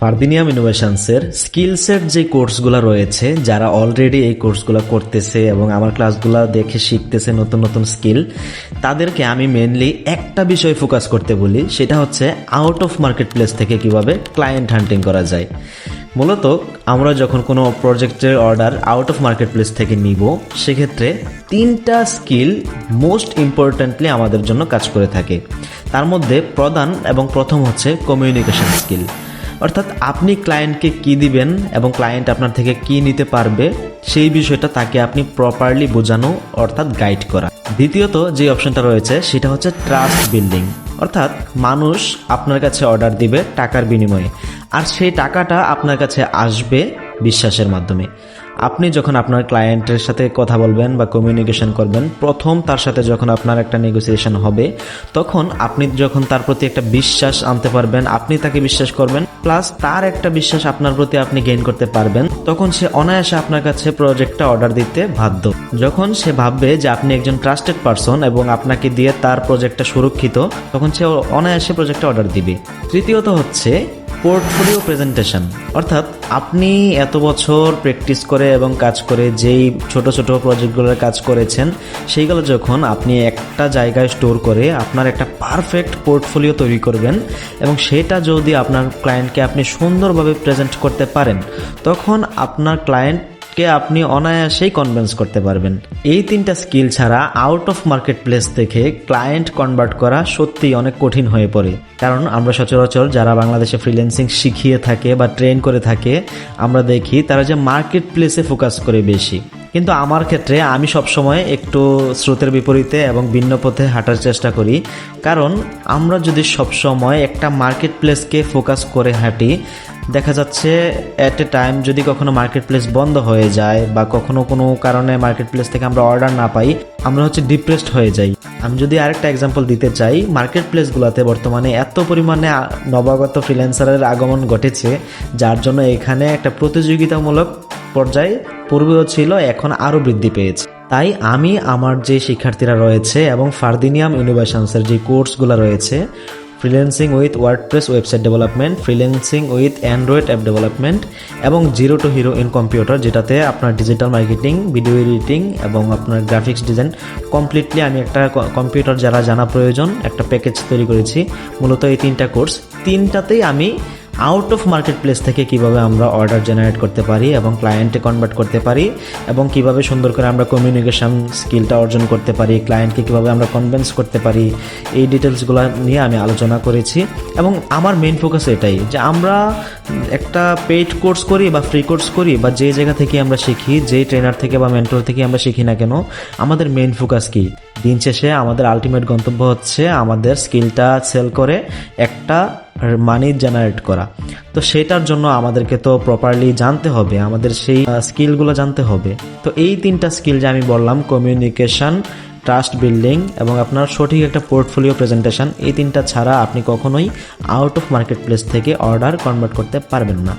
ফার্দিনিয়াম ইনোভেশনসের স্কিলসের যে কোর্সগুলো রয়েছে, যারা অলরেডি এই কোর্সগুলো করতেছে এবং আমার ক্লাসগুলো দেখে শিখতেছে নতুন নতুন স্কিল, তাদেরকে আমি মেনলি একটা বিষয় ফোকাস করতে বলি, সেটা হচ্ছে আউট অফ মার্কেট প্লেস থেকে কীভাবে ক্লায়েন্ট হান্টিং করা যায়। মূলত আমরা যখন কোনো প্রজেক্টের order out of market place থেকে নিব, সেক্ষেত্রে তিনটা স্কিল মোস্ট ইম্পর্ট্যান্টলি আমাদের জন্য কাজ করে থাকে। তার মধ্যে প্রধান এবং প্রথম হচ্ছে কমিউনিকেশন স্কিল অর্থাৎ আপনি ক্লায়েন্টকে কি দিবেন এবং ক্লায়েন্ট আপনার থেকে কি নিতে পারবে, সেই বিষয়টা তাকে আপনি প্রপারলি বোঝানো অর্থাৎ গাইড করা। দ্বিতীয়ত যে অপশনটা রয়েছে, সেটা হচ্ছে ট্রাস্ট বিল্ডিং অর্থাৎ মানুষ আপনার কাছে অর্ডার দিবে টাকার বিনিময়ে। আর সেই টাকাটা আপনার কাছে আসবে বিশ্বাসের মাধ্যমে। আপনি যখন আপনার ক্লায়েন্টের সাথে কথা বলবেন বা কমিউনিকেশন করবেন, প্রথম তার সাথে যখন আপনার একটা নেগোসিয়েশন হবে, তখন আপনি যখন তার প্রতি একটা বিশ্বাস আনতে পারবেন, আপনি তাকে বিশ্বাস করবেন প্লাস তার একটা বিশ্বাস আপনার প্রতি আপনি গেইন করতে পারবেন, তখন সে অনায়াসে আপনার কাছে প্রজেক্টটা অর্ডার দিতে বাধ্য। যখন সে ভাববে যে আপনি একজন ট্রাস্টেড পারসন এবং আপনাকে দিয়ে তার প্রজেক্টটা সুরক্ষিত, তখন সে অনায়াসে প্রজেক্টটা অর্ডার দিবে। তৃতীয়ত হচ্ছে পোর্টফোলিও প্রেজেন্টেশন অর্থাৎ আপনি এত বছর প্র্যাকটিস করে এবং কাজ করে যেই ছোট ছোট প্রজেক্টগুলোর কাজ করেছেন, সেইগুলো যখন আপনি একটা জায়গায় স্টোর করে আপনার একটা পারফেক্ট পোর্টফোলিও তৈরি করবেন এবং সেটা যদি আপনার ক্লায়েন্টকে আপনি সুন্দরভাবে প্রেজেন্ট করতে পারেন, তখন আপনার ক্লায়েন্ট কে আপনি অনায়াসেই কনভিন্স করতে পারবেন। এই তিনটা স্কিল ছাড়া আউট অফ মার্কেট প্লেস থেকে ক্লায়েন্ট কনভার্ট করা সত্যিই অনেক কঠিন হয়ে পড়ে। কারণ আমরা সচরাচর যারা বাংলাদেশে ফ্রিল্যান্সিং শিখিয়ে থাকে বা ট্রেন করে থাকে, আমরা দেখি তারা যে মার্কেট প্লেসে ফোকাস করে বেশি। কিন্তু আমার ক্ষেত্রে আমি সবসময় একটু স্রোতের বিপরীতে এবং ভিন্ন পথে হাঁটার চেষ্টা করি। কারণ আমরা যদি সবসময় একটা মার্কেট প্লেসকে ফোকাস করে হাঁটি দেখা যাচ্ছে অ্যাট এ টাইম যদি কখনো মার্কেট প্লেস বন্ধ হয়ে যায় বা কখনো কোনো কারণে মার্কেট প্লেস থেকে আমরা অর্ডার না পাই, আমরা হচ্ছে ডিপ্রেসড হয়ে যাই। আমি যদি আরেকটা এক্সাম্পল দিতে চাই মার্কেট প্লেসগুলোতে বর্তমানে এত পরিমাণে নবাগত ফ্রিল্যান্সারের আগমন ঘটেছে, যার জন্য এখানে একটা প্রতিযোগিতামূলক পর্যায়ে পূর্বেও ছিল, এখন আরও বৃদ্ধি পেয়েছে। তাই আমি, আমার যে শিক্ষার্থীরা রয়েছে এবং ফার্দিনিয়াম ইনোভেশনসের যে কোর্সগুলো রয়েছে freelancing with WordPress website development freelancing with android app development এবং zero to hero in computer যেটাতে আপনার ডিজিটাল মার্কেটিং ভিডিও এডিটিং এবং আপনার গ্রাফিক্স ডিজাইন কমপ্লিটলি আমি একটা কম্পিউটার যারা জানা প্রয়োজন, একটা প্যাকেজ তৈরি করেছি। মূলত এই তিনটা কোর্স তিনটাতেই আমি আউট অফ মার্কেট প্লেস থেকে কীভাবে আমরা অর্ডার জেনারেট করতে পারি এবং ক্লায়েন্টে কনভার্ট করতে পারি এবং কীভাবে সুন্দর করে আমরা কমিউনিকেশন স্কিলটা অর্জন করতে পারি ক্লায়েন্টকে কীভাবে আমরা কনভিন্স করতে পারি, এই ডিটেলসগুলো নিয়ে আমি আলোচনা করেছি। এবং আমার মেন ফোকাস এটাই যে আমরা একটা পেইড কোর্স করি বা ফ্রি কোর্স করি বা যে জায়গা থেকে আমরা শিখি, যে ট্রেনার থেকে বা মেন্টর থেকে আমরা শিখি না কেন, আমাদের মেন ফোকাস কি? দিন শেষে আমাদের আলটিমেট গন্তব্য হচ্ছে আমাদের স্কিলটা সেল করে একটা মানি জেনারেট করা। তো সেটার জন্য আমাদেরকে তো প্রপারলি জানতে হবে, আমাদের সেই স্কিলগুলো জানতে হবে। তো এই তিনটা স্কিল যে আমি বললাম কমিউনিকেশন ট্রাস্ট বিল্ডিং এবং আপনার সঠিক একটা পোর্টফোলিও প্রেজেন্টেশন এই তিনটা ছাড়া আপনি কখনোই আউট অফ মার্কেট প্লেস থেকে অর্ডার কনভার্ট করতে পারবেন না।